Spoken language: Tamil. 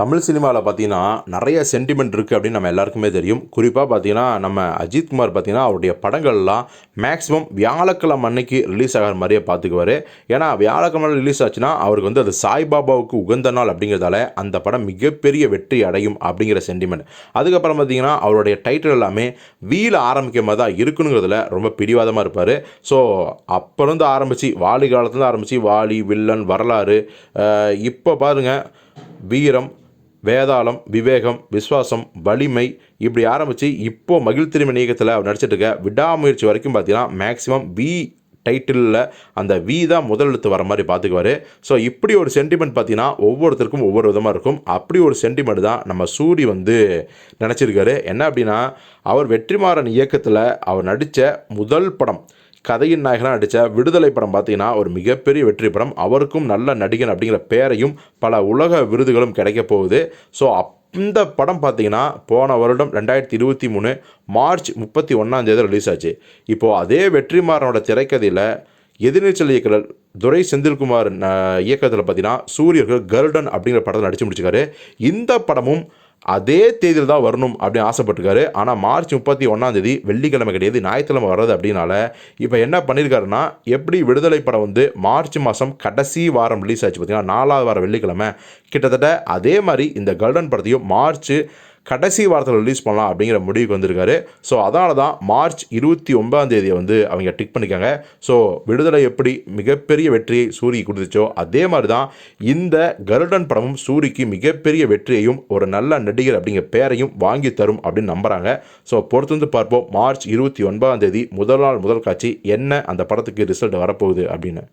தமிழ் சினிமாவில் பார்த்தீங்கன்னா நிறைய சென்டிமெண்ட் இருக்குது அப்படின்னு நம்ம எல்லாருக்குமே தெரியும். குறிப்பாக பார்த்தீங்கன்னா நம்ம அஜித் குமார் பார்த்தீங்கன்னா அவருடைய படங்கள்லாம் மேக்ஸிமம் வியாழக்கிழமை அன்னைக்கு ரிலீஸ் ஆகிற மாதிரியே பார்த்துக்குவார் ஏன்னா வியாழக்கிழமை ரிலீஸ் ஆச்சுன்னா அவருக்கு வந்து அது சாய்பாபாவுக்கு உகந்த நாள் அப்படிங்கிறதால அந்த படம் மிகப்பெரிய வெற்றி அடையும் அப்படிங்கிற சென்டிமெண்ட் அதுக்கப்புறம் பார்த்தீங்கன்னா அவருடைய டைட்டில் எல்லாமே வீல ஆரம்பிக்கமாக மாதிரி தான் இருக்கணுங்கிறதுல ரொம்ப பிடிவாதமாக இருப்பார். ஸோ அப்போருந்து ஆரம்பித்து வாலி காலத்துலேருந்து ஆரம்பித்து வாலி வில்லன் வரலாறு இப்போ பாருங்கள் வீரம் வேதாளம் விவேகம் விஸ்வாசம் வலிமை இப்படி ஆரம்பித்து இப்போது மகிழ் திருமணி இயக்கத்தில் அவர் நடிச்சிட்டு இருக்க விடாமுயற்சி வரைக்கும் பார்த்தீங்கன்னா மேக்ஸிமம் வி டைட்டிலில் அந்த வி தான் முதல் எழுத்து வர மாதிரி பார்த்துக்குவாரு ஸோ இப்படி ஒரு சென்டிமெண்ட் பார்த்தீங்கன்னா ஒவ்வொருத்தருக்கும் ஒவ்வொரு விதமாக இருக்கும். அப்படி ஒரு சென்டிமெண்ட் தான் நம்ம சூரி வந்து நினச்சிருக்காரு என்ன அப்படின்னா அவர் வெற்றிமாறன் இயக்கத்தில் அவர் நடித்த முதல் படம் கதையின் நாயகனாக நடித்த விடுதலை படம் பார்த்தீங்கன்னா ஒரு மிகப்பெரிய வெற்றி படம். அவருக்கும் நல்ல நடிகன் அப்படிங்கிற பெயரையும் பல உலக விருதுகளும் கிடைக்க போகுது. ஸோ அப் இந்த படம் பார்த்தீங்கன்னா போன வருடம் ரெண்டாயிரத்தி இருபத்தி மூணு மார்ச் முப்பத்தி ஒன்றாந்தேதி ரிலீஸ் ஆச்சு. இப்போது அதே வெற்றிமாறனோட திரைக்கதையில் எதிர்நீச்சல் இயக்குனர் துரை செந்தில்குமார் இயக்கத்தில் பார்த்தீங்கன்னா சூரியர்கள் கருடன் அப்படிங்கிற படத்தில் நடித்து முடிச்சிருக்காரு. இந்த படமும் அதே தேதியில் தான் வரணும் அப்படின்னு ஆசைப்பட்டிருக்காரு. ஆனால் மார்ச் முப்பத்தி ஒன்றாந்தேதி வெள்ளிக்கிழமை கிடையாது ஞாயிற்றுக்கிழமை வர்றது அப்படின்னால இப்போ என்ன பண்ணியிருக்காருன்னா எப்படி விடுதலை படம் வந்து மார்ச் மாதம் கடைசி வாரம் ரிலீஸ் ஆச்சு பார்த்தீங்கன்னா நாலாவது வாரம் வெள்ளிக்கிழமை. கிட்டத்தட்ட அதே மாதிரி இந்த கல்டன் படத்தையும் மார்ச் கடைசி வாரத்தில் ரிலீஸ் பண்ணலாம் அப்படிங்கிற முடிவுக்கு வந்திருக்காரு. ஸோ அதனால தான் மார்ச் இருபத்தி ஒன்பதாம் தேதியை வந்து அவங்க டிக் பண்ணிக்காங்க ஸோ விடுதலை எப்படி மிகப்பெரிய வெற்றியை சூரி கொடுத்துச்சோ அதே மாதிரி தான் இந்த கருடன் படமும் சூரிக்கு மிகப்பெரிய வெற்றியையும் ஒரு நல்ல நடிகர் அப்படிங்கிற பேரையும் வாங்கி தரும் அப்படின்னு நம்புகிறாங்க ஸோ பொறுத்து வந்து பார்ப்போம் மார்ச் இருபத்தி ஒன்பதாம் தேதி முதல் நாள் முதல் காட்சி என்ன அந்த படத்துக்கு ரிசல்ட் வரப்போகுது அப்படின்னு.